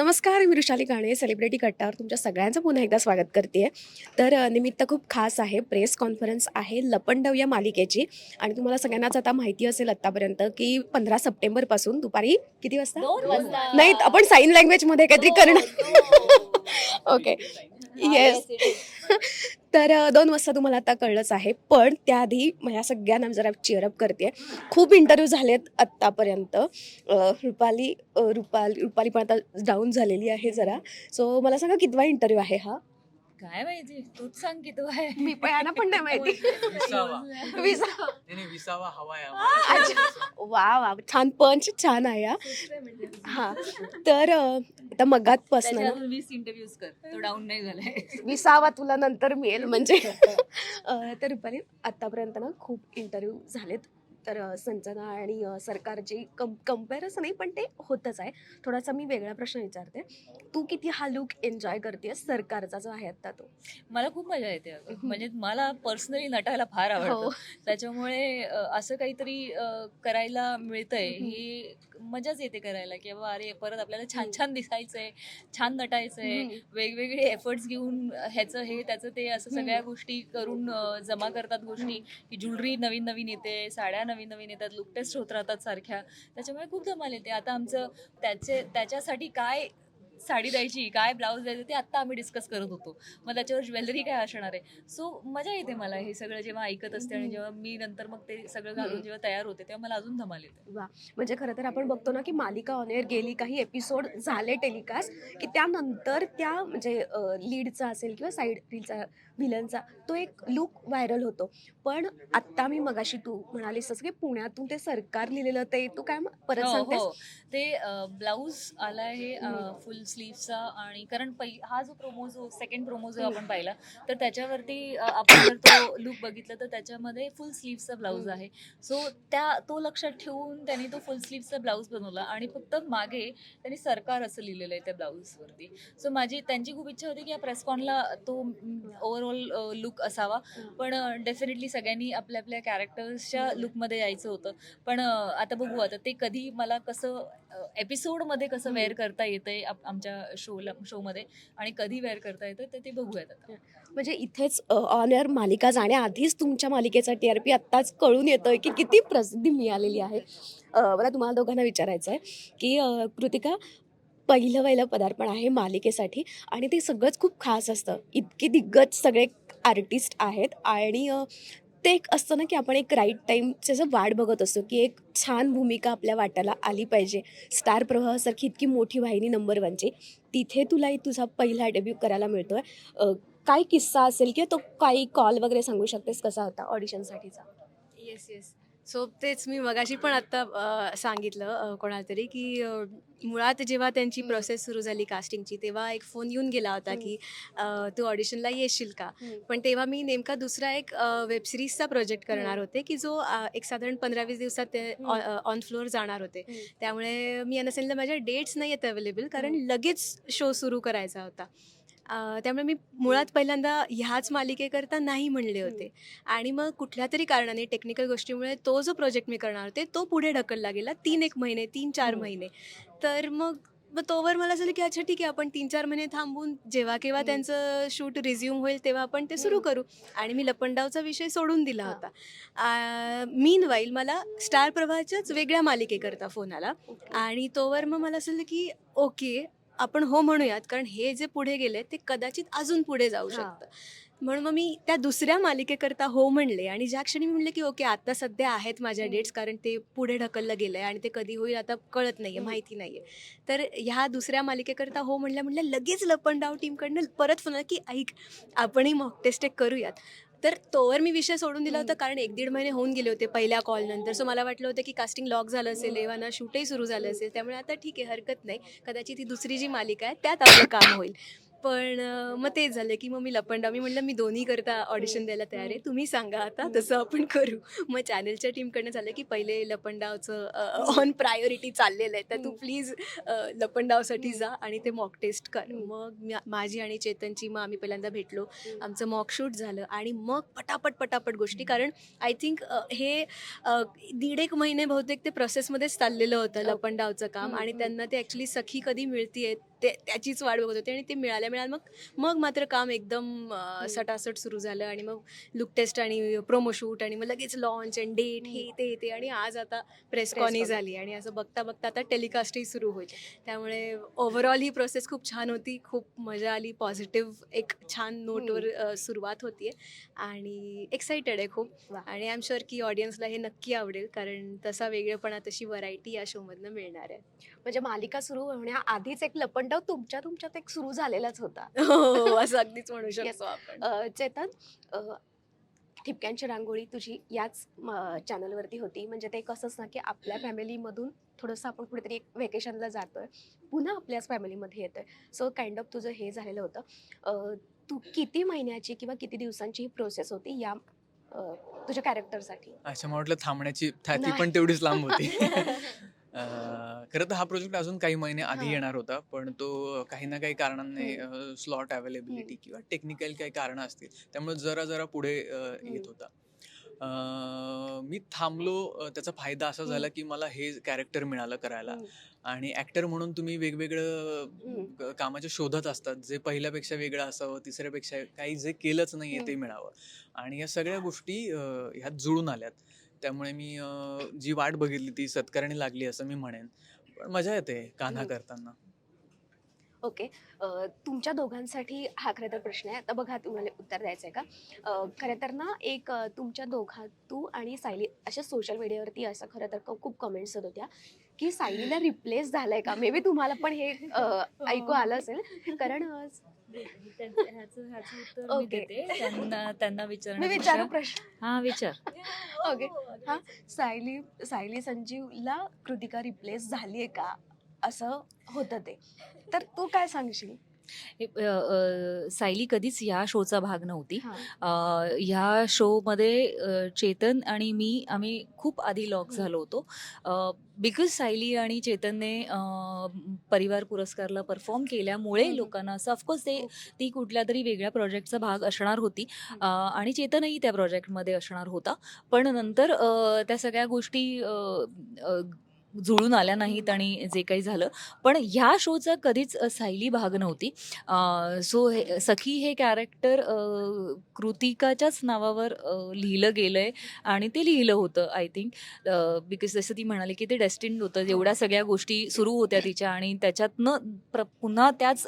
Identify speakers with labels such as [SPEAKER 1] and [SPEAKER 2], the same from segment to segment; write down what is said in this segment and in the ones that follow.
[SPEAKER 1] नमस्कार मी ऋषाली काणे सेलिब्रिटी कट्टावर तुमच्या सगळ्यांचं पुन्हा एकदा स्वागत करते तर निमित्त खूप खास आहे प्रेस कॉन्फरन्स आहे लपंडव या मालिकेची. आणि तुम्हाला सगळ्यांनाच आता माहिती असेल आत्तापर्यंत की पंधरा सप्टेंबरपासून दुपारी किती वाजता. नाही आपण साईन लँग्वेजमध्ये काहीतरी करणार. ओके येस तर दोन वाजता तुम्हाला आता कळलंच आहे. पण त्याआधी मला सगळ्यांना जरा चिअरअप करते. खूप इंटरव्ह्यू झालेत आत्तापर्यंत. रुपाली रुपाली रुपाली पण आता डाऊन झालेली आहे जरा. सो मला सांगा कितवा इंटरव्ह्यू आहे हा?
[SPEAKER 2] काय माहिती? तूच सांग की तू आहे.
[SPEAKER 1] मी पण यांना पण नाही माहिती.
[SPEAKER 3] विसावा.
[SPEAKER 1] विसा-
[SPEAKER 3] विसावा हवाय.
[SPEAKER 1] वा वा. छान पंच छान आहे हा. हा. तर अ, आता
[SPEAKER 2] त्याच्या अजून वीस इंटरव्ह्यूज कर. तो डाऊन नाही झालाय.
[SPEAKER 1] विसावा तुला नंतर मिळेल म्हणजे. अ, तर रुपाली आतापर्यंत ना खूप इंटरव्ह्यू झालेत. तर संजना आणि सरकारची कम कंपॅरिझन नाही पण ते होतच आहे. थोडासा मी वेगळा प्रश्न विचारते. तू किती हा लुक एन्जॉय करते सरकारचा जो आहे आता तो.
[SPEAKER 2] मला खूप मजा येते. म्हणजे मला पर्सनली नटायला फार आवडतं.
[SPEAKER 1] हो
[SPEAKER 2] त्याच्यामुळे अ, असं काहीतरी करायला मिळतंय. ही मजाच येते करायला की बाबा अरे परत आपल्याला छान छान दिसायचंय छान नटायचंय. वेगवेगळे एफर्ट्स घेऊन ह्याचं हे त्याचं ते असं सगळ्या गोष्टी करून जमा करतात गोष्टी. की ज्वेलरी नवीन नवीन येते साड्या नवीन नवीन येतात लुक टेस्ट होत राहतात सारख्या. त्याच्यामुळे खूप धमाल येते. आता आमचं त्याचे त्याच्यासाठी काय साडी द्यायची काय ब्लाऊज द्यायचं ते आत्ता आम्ही डिस्कस करत होतो. मग त्याच्यावर ज्वेलरी काय असणार आहे? सो मजा येते मला हे सगळं जेव्हा ऐकत असते आणि. जेव्हा मी नंतर मग ते सगळं घालून. जेव्हा तयार होते तेव्हा मला अजून धमाल येते.
[SPEAKER 1] वा. म्हणजे खरं तर आपण बघतो ना की मालिका ऑन एअर गेली काही एपिसोड झाले टेलिकास्ट की त्यानंतर त्या म्हणजे लीडचा असेल किंवा साईड रीलचा विलनचा तो एक लुक व्हायरल होतो. पण आत्ता मी मगाशी तू म्हणालीस की पुण्यातून ते सरकार लिहिलेलं ते तू काय परत
[SPEAKER 2] हो
[SPEAKER 1] सांगतेस?
[SPEAKER 2] हो ते ब्लाऊज आला आहे. फुल स्लीव्हचा आणि कारण पहि हा जो प्रोमो जो सेकंड प्रोमो जो आपण पाहिला तर त्याच्यावरती अ, आपण जर तो लुक बघितला तर त्याच्यामध्ये फुल स्लीव्हचा ब्लाऊज. आहे. सो त्या तो लक्षात ठेवून त्यांनी तो फुल स्लीव्हचा ब्लाऊज बनवला आणि फक्त मागे त्यांनी सरकार असं लिहिलेलं आहे त्या ब्लाऊजवरती सो माझी त्यांची खूप इच्छा होती की या प्रेसकॉनला तो ओव्हरऑल लुक असावा. पण डेफिनेटली सगळ्यांनी आपल्या आपल्या कॅरेक्टर्सच्या लुकमध्ये यायचं होतं. पण अ, आता बघू आता ते कधी मला कसं एपिसोडमध्ये कसं वेअर करता येतंय आमच्या शोला शोमध्ये आणि कधी वेअर करता येतं ते ते बघूयात आता.
[SPEAKER 1] म्हणजे इथेच ऑन एअर मालिका जाण्याआधीच तुमच्या मालिकेचा टी आर पी आत्ताच कळून येतोय की किती प्रसिद्धी मिळालेली आहे. मला तुम्हाला दोघांना विचारायचं आहे की कृतिका पहिलं पहिलं पदार्पण आहे मालिकेसाठी आणि ते सगळंच खूप खास असतं. इतके दिग्गज सगळे आर्टिस्ट आहेत आणि ते एक असतं ना की आपण एक राईट टाईमची असं वाट बघत असतो की एक छान भूमिका आपल्या वाट्याला आली पाहिजे. स्टार प्रवाहासारखी इतकी मोठी वाहिनी नंबर वनची तिथे तुलाही तुझा पहिला डेब्यू करायला मिळतो आहे काय किस्सा असेल किंवा तो काही कॉल वगैरे सांगू शकतेस कसा होता ऑडिशनसाठीचा
[SPEAKER 4] येस येस सो तेच मी मगाशी पण आत्ता सांगितलं कोणाला तरी की मुळात जेव्हा त्यांची. प्रोसेस सुरू झाली कास्टिंगची तेव्हा एक फोन येऊन गेला होता. की तू ऑडिशनला येशील का पण तेव्हा मी नेमका दुसरा एक वेब सिरीजचा प्रोजेक्ट करणार होते की जो एक साधारण पंधरा वीस दिवसात ते. ऑन फ्लोअर जाणार होते. त्यामुळे मी यांना सांगितलं माझ्या डेट्स नाही आहेत अवेलेबल कारण लगेच शो सुरू करायचा होता त्यामुळे मी मुळात पहिल्यांदा ह्याच मालिकेकरता नाही म्हणले होते आणि मग कुठल्या तरी कारणाने टेक्निकल गोष्टीमुळे तो जो प्रोजेक्ट मी करणार होते तो पुढे ढकलला गेला तीन एक महिने तीन चार
[SPEAKER 1] हम्म.
[SPEAKER 4] महिने तर मग मग तोवर मला झालं की अच्छा ठीक आहे आपण तीन चार महिने थांबून जेव्हा केव्हा
[SPEAKER 1] हम्म.
[SPEAKER 4] त्यांचं शूट रिझ्यूम होईल तेव्हा आपण ते सुरू
[SPEAKER 1] हम्म.
[SPEAKER 4] करू आणि मी लपंडावचा विषय सोडून दिला
[SPEAKER 1] हा.
[SPEAKER 4] होता मीन वाईल मला स्टार प्रवाहाच्याच वेगळ्या मालिकेकरता फोन आला. आणि तोवर मग मला असं की ओके आपण हो म्हणूयात कारण हे जे पुढे गेले ते कदाचित अजून पुढे जाऊ. शकतं म्हणून मग मी त्या दुसऱ्या मालिकेकरता हो म्हणले आणि ज्या क्षणी मी म्हणले की ओके आता सध्या आहेत माझ्या. डेट्स कारण ते पुढे ढकललं गेलं आहे आणि ते कधी होईल आता कळत नाही आहे. माहिती नाही आहे तर ह्या दुसऱ्या मालिकेकरता हो म्हणल्या म्हणल्या लगेच लपंडाव टीमकडनं परत फोन की ऐक आपणही मॉक टेस्ट एक करूयात तर तोवर मी विषय सोडून दिला होता. कारण एक दीड महिने होऊन गेले होते पहिल्या कॉल नंतर. सो मला वाटलं होतं की कास्टिंग लॉक झालं असेल एव्हाना शूटही सुरू झालं असेल. त्यामुळे आता ठीक आहे हरकत नाही. कदाचित ही दुसरी जी मालिका आहे त्यात आपलं काम होईल. पण मग तेच झालं की मग मी लपंडा मी म्हटलं मी दोन्ही करता ऑडिशन द्यायला तयार आहे तुम्ही सांगा आता तसं आपण करू मग चॅनलच्या टीमकडनं झालं की पहिले लपंडावचं ऑन प्रायोरिटी चाललेलं आहे तर तू. प्लीज लपंडावसाठी. जा आणि ते मॉक टेस्ट कर. मग माझी आणि चेतनची मग आम्ही पहिल्यांदा भेटलो. आमचं मॉक शूट झालं आणि मग पटापट पटापट गोष्टी कारण आय थिंक हे दीड एक महिने बहुतेक ते प्रोसेसमध्येच चाललेलं होतं
[SPEAKER 1] Okay.
[SPEAKER 4] लपंडावचं काम आणि. त्यांना ते ॲक्च्युली सखी कधी मिळतीये ते त्याचीच वाट बघत होते आणि ते मिळाल्या मिळालं मग मग मात्र काम एकदम सटासट सुरू झालं आणि मग लुक टेस्ट आणि प्रोमो शूट आणि मग लगेच लॉन्च आणि डेट हे ते ते आणि आज आता प्रेस कॉनी. झाली आणि असं बघता बघता आता टेलिकास्टही सुरू होईल. त्यामुळे ओव्हरऑल ही प्रोसेस खूप छान होती. खूप मजा आली. पॉझिटिव्ह एक छान नोटवर सुरुवात होतीये. आणि एक्साइटेड आहे खूप. आणि आय एम शुअर की ऑडियन्सला हे नक्की आवडेल कारण तसा वेगळेपणा तशी व्हरायटी या शोमधनं मिळणार आहे.
[SPEAKER 1] म्हणजे मालिका सुरू होण्याआधीच एक लपंडाव तुमच्या तुमच्यात एक सुरू झालेलाच होता.
[SPEAKER 4] हो असं अगदीच म्हणू. शकतो आपण.
[SPEAKER 1] अ, चेतन अ, ठिपक्यांची रांगोळी तुझी याच चॅनलवरती होती. म्हणजे ते कसंच ना की आपल्या फॅमिलीमधून थोडंसं आपण कुठेतरी एक व्हेकेशनला जातोय. पुन्हा आपल्याच फॅमिलीमध्ये येतोय. सो काइंड ऑफ तुझं हे झालेलं होतं. अ, तू किती महिन्याची किंवा किती दिवसांची ही प्रोसेस होती या अ, तुझ्या कॅरेक्टरसाठी
[SPEAKER 3] अच्छा मला वाटलं थांबण्याची था- ती
[SPEAKER 1] नाही.
[SPEAKER 3] पण तेवढीच लांब होती. खरं तर हा प्रोजेक्ट अजून काही महिने आधी. येणार होता पण तो काही ना काही कारणांनी स्लॉट अवेलेबिलिटी किंवा टेक्निकल काही कारणं असतील त्यामुळे जरा जरा पुढे येत. होता मी थांबलो त्याचा फायदा असा झाला की मला हे कॅरेक्टर मिळालं करायला. आणि ऍक्टर म्हणून तुम्ही वेगवेगळं कामाच्या शोधात असतात जे पहिल्यापेक्षा वेगळं असावं तिसऱ्यापेक्षा काही जे केलंच नाहीये ते. मिळावं आणि या सगळ्या गोष्टी ह्यात जुळून आल्यात त्यामुळे मी जी वाट बघितली ती सत्कारणी लागली असं मी म्हणेन पण मजा येते कान्हा
[SPEAKER 1] हम्म.
[SPEAKER 3] करताना
[SPEAKER 1] ओके. तुमच्या दोघांसाठी हा खरं तर प्रश्न आहे. आता बघा तुम्हाला उत्तर द्यायचं आहे का? खरं तर ना एक तुमच्या दोघा तू आणि सायली अशा सोशल मीडियावरती असं खरं तर खूप कमेंट्स येत होत्या की सायलीला रिप्लेस झालंय का? मे बी तुम्हाला पण हे अ, ऐकू आलं असेल. कारण.
[SPEAKER 2] देते. त्यांना
[SPEAKER 1] विचारू प्रश्न.
[SPEAKER 2] हा विचार.
[SPEAKER 1] ओके. हा सायली सायली संजीवला कृतिका रिप्लेस झालीये का? असं होतं ते. तर तू काय सांगशील?
[SPEAKER 2] हे, सायली कधीच या शोचा भाग नव्हती.
[SPEAKER 1] हा.
[SPEAKER 2] ह्या शोमध्ये चेतन आणि मी आम्ही खूप आधी लॉक. झालो होतो. बिकॉज सायली आणि चेतनने परिवार पुरस्कारला परफॉर्म केल्यामुळे. लोकांना असं ऑफकोर्स ते ती कुठल्या तरी वेगळ्या प्रोजेक्टचा भाग असणार होती. आणि चेतनही त्या प्रोजेक्टमध्ये असणार होता. पण नंतर त्या सगळ्या गोष्टी जुळून आल्या नाहीत आणि जे काही झालं. पण ह्या शोचा कधीच सायली भाग नव्हती. सो हे सखी हे कॅरेक्टर कृतिकाच्याच नावावर लिहिलं गेलंय आणि ते लिहिलं होतं आय थिंक बिकॉज जसं ती म्हणाली की ते डेस्टिन्ड होतं. एवढ्या सगळ्या गोष्टी सुरू होत्या तिच्या आणि त्याच्यातनं प्र पुन्हा त्याच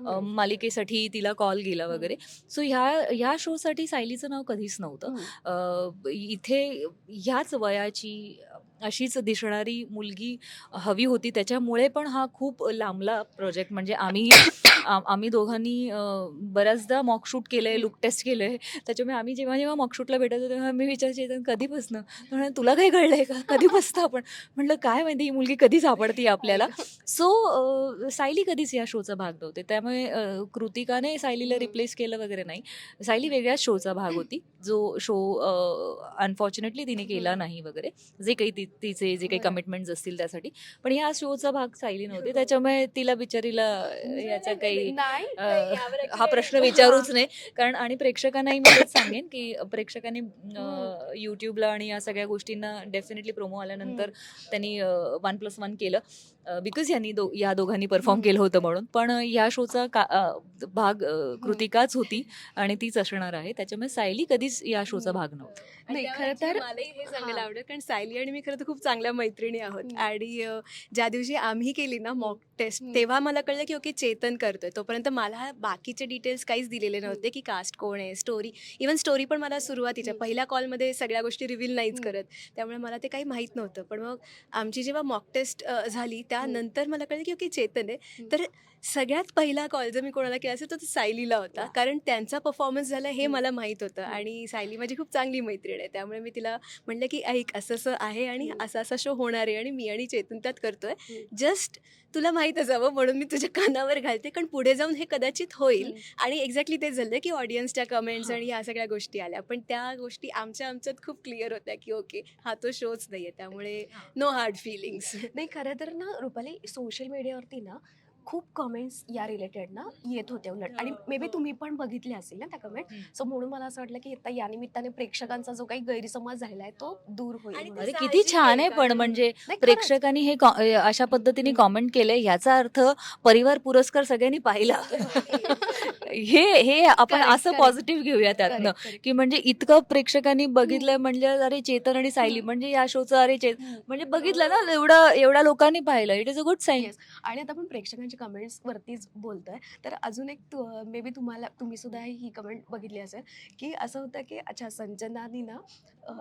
[SPEAKER 2] मालिकेसाठी तिला कॉल गेला वगैरे. सो ह्या ह्या शोसाठी सायलीचं नाव कधीच नव्हतं. इथे ह्याच वयाची अशीच दिसणारी मुलगी हवी होती. त्याच्यामुळे पण हा खूप लांबला प्रोजेक्ट म्हणजे आम्ही आम्ही दोघांनी बऱ्याचदा मॉकशूट केलंय लुक टेस्ट केलंय. त्याच्यामुळे आम्ही जेव्हा जेव्हा मॉकशूटला भेटायचो तेव्हा मी विचारायचे "चेतन, कधी बसणं? म्हणे तुला काही कळलंय का? कधी बसतं आपण? म्हटलं काय माहिती ही मुलगी कधी सापडती आपल्याला? सो सायली कधीच या शोचा भाग नव्हते. त्यामुळे कृतिकाने सायलीला. रिप्लेस केलं वगैरे नाही. सायली वेगळ्याच शोचा भाग होती. जो शो अनफॉर्च्युनेटली तिने केला. नाही वगैरे. जे काही ति- तिचे जे काही. कमिटमेंट्स असतील त्यासाठी. पण ह्या शोचा भाग सायली नव्हते. त्याच्यामुळे तिला बिचारीला याचा काही अ, हा प्रश्न विचारूच नाही कारण आणि प्रेक्षकांनाही मी सांगेन की प्रेक्षकांनी यूट्यूबला आणि या सगळ्या गोष्टींना डेफिनेटली प्रोमो आल्यानंतर त्यांनी वन प्लस वन केलं. बिकॉज यांनी दो या दोघांनी परफॉर्म. केलं होतं म्हणून पण या शोचा का भाग कृतिकाच होती आणि तीच असणार आहे त्याच्यामुळे सायली कधीच या शोचा. भाग नव्हता
[SPEAKER 1] नाही, खरं तर-
[SPEAKER 4] मलाही हे सांगायला. आवडेल कारण सायली आणि मी खरं तर खूप चांगल्या मैत्रिणी आहोत. आणि ज्या दिवशी आम्ही केली ना मॉक टेस्ट. तेव्हा मला कळलं की ओके चेतन करतोय तोपर्यंत मला बाकीचे डिटेल्स काहीच दिलेले नव्हते की कास्ट कोण आहे स्टोरी इवन स्टोरी पण मला सुरुवातीच्या. पहिल्या कॉलमध्ये सगळ्या गोष्टी रिव्हील नाहीच. करत त्यामुळे मला ते काही माहीत नव्हतं पण मग आमची जेव्हा मॉक टेस्ट झाली त्यानंतर मला कळलं की ओके चेतन आहे. तर सगळ्यात पहिला कॉल जर मी कोणाला केला असेल तर तो सायलीला होता. कारण त्यांचा परफॉर्मन्स झाला हे. मला माहीत होतं. आणि सायली माझी खूप चांगली मैत्रीण आहे त्यामुळे मी तिला म्हणलं की ऐक असं असं आहे आणि. असा असा शो होणार आहे आणि मी आणि चेतन त्यात करतोय. जस्ट तुला माहीत असावं म्हणून मी तुझ्या कानावर घालते कारण पुढे जाऊन हे कदाचित होईल. आणि एक्झॅक्टली तेच झालं की ऑडियन्सच्या कमेंट्स. आणि ह्या सगळ्या गोष्टी आल्या. पण त्या गोष्टी आमच्या आमच्यात खूप क्लिअर होत्या की ओके हा तो शोच नाहीये. त्यामुळे नो हार्ड फिलिंग्स
[SPEAKER 1] नाही खरं तर ना रुपाली सोशल मीडियावरती ना खूप कमेंट्स या रिलेटेड ना येत होते उलट आणि मे बी तुम्ही पण बघितले असतील ना त्या कमेंट. सो म्हणून मला असं वाटलं की आता या निमित्ताने प्रेक्षकांचा जो काही गैरसमज झालेला आहे तो दूर होईल.
[SPEAKER 2] अरे किती छान
[SPEAKER 4] आहे
[SPEAKER 2] पण म्हणजे. प्रेक्षकांनी हे अशा पद्धतीने कॉमेंट केले याचा अर्थ परिवार पुरस्कार सगळ्यांनी पाहिला हे हे आपण असं. पॉझिटिव्ह घेऊया त्यातनं. की म्हणजे इतकं प्रेक्षकांनी बघितलंय म्हणजे अरे चेतन आणि सायली म्हणजे या शोचं अरे चेत. म्हणजे बघितलं ना एवढं एवढ्या लोकांनी पाहिलं it is a good sign
[SPEAKER 1] Yes. आणि आता आपण प्रेक्षकांच्या कमेंट्स वरतीच बोलतोय. तर अजून एक मे बी तुम्हाला तुम्ही सुद्धा ही कमेंट बघितली असेल की असं होतं की अच्छा संजनानी ना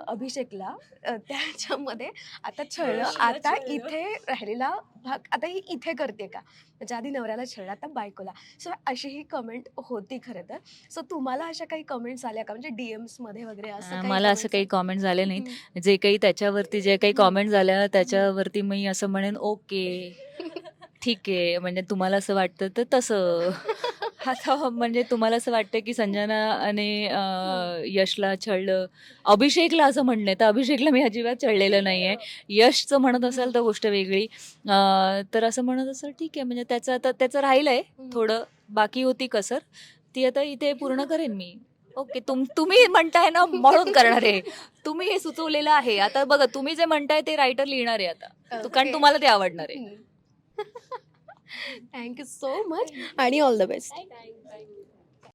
[SPEAKER 1] अभिषेकला त्याच्यामध्ये आता छळलं. आता. इथे राहिलेला भाग आता ही इथे करते का? त्याच्या आधी नवऱ्याला छळलं आता बायकोला. सो अशी ही कमेंट होती खरं तर. सो तुम्हाला अशा काही कमेंट्स आल्या का? म्हणजे डीएम्समध्ये वगैरे असं काही
[SPEAKER 2] मला असं काही? कॉमेंट झाले नाहीत. जे काही त्याच्यावरती जे काही. कॉमेंट झाल्या त्याच्यावरती मी असं म्हणेन ओके ठीक आहे म्हणजे तुम्हाला असं वाटतं तर तसं. आता म्हणजे तुम्हाला असं वाटतं की संजना आणि अं, यशला छळलं. अभिषेकला असं म्हणणं आहे तर अभिषेकला मी अजिबात चढलेलं नाही आहे. यशचं म्हणत असाल तर गोष्ट वेगळी. अं, तर असं म्हणत असाल ठीक आहे म्हणजे त्याचं आता त्याचं राहिलं आहे
[SPEAKER 1] हम्म.
[SPEAKER 2] थोडं बाकी होती कसर. ती आता इथे पूर्ण करेन मी. ओके तुम तुम्ही म्हणताय ना म्हणून करणार आहे. तुम्ही हे सुचवलेलं आहे. आता बघा तुम्ही जे म्हणताय ते रायटर लिहिणार आहे आता. तु- कारण
[SPEAKER 1] Okay.
[SPEAKER 2] तुम्हाला ते आवडणार आहे.
[SPEAKER 1] थँक्यू सो मच आणि ऑल द बेस्ट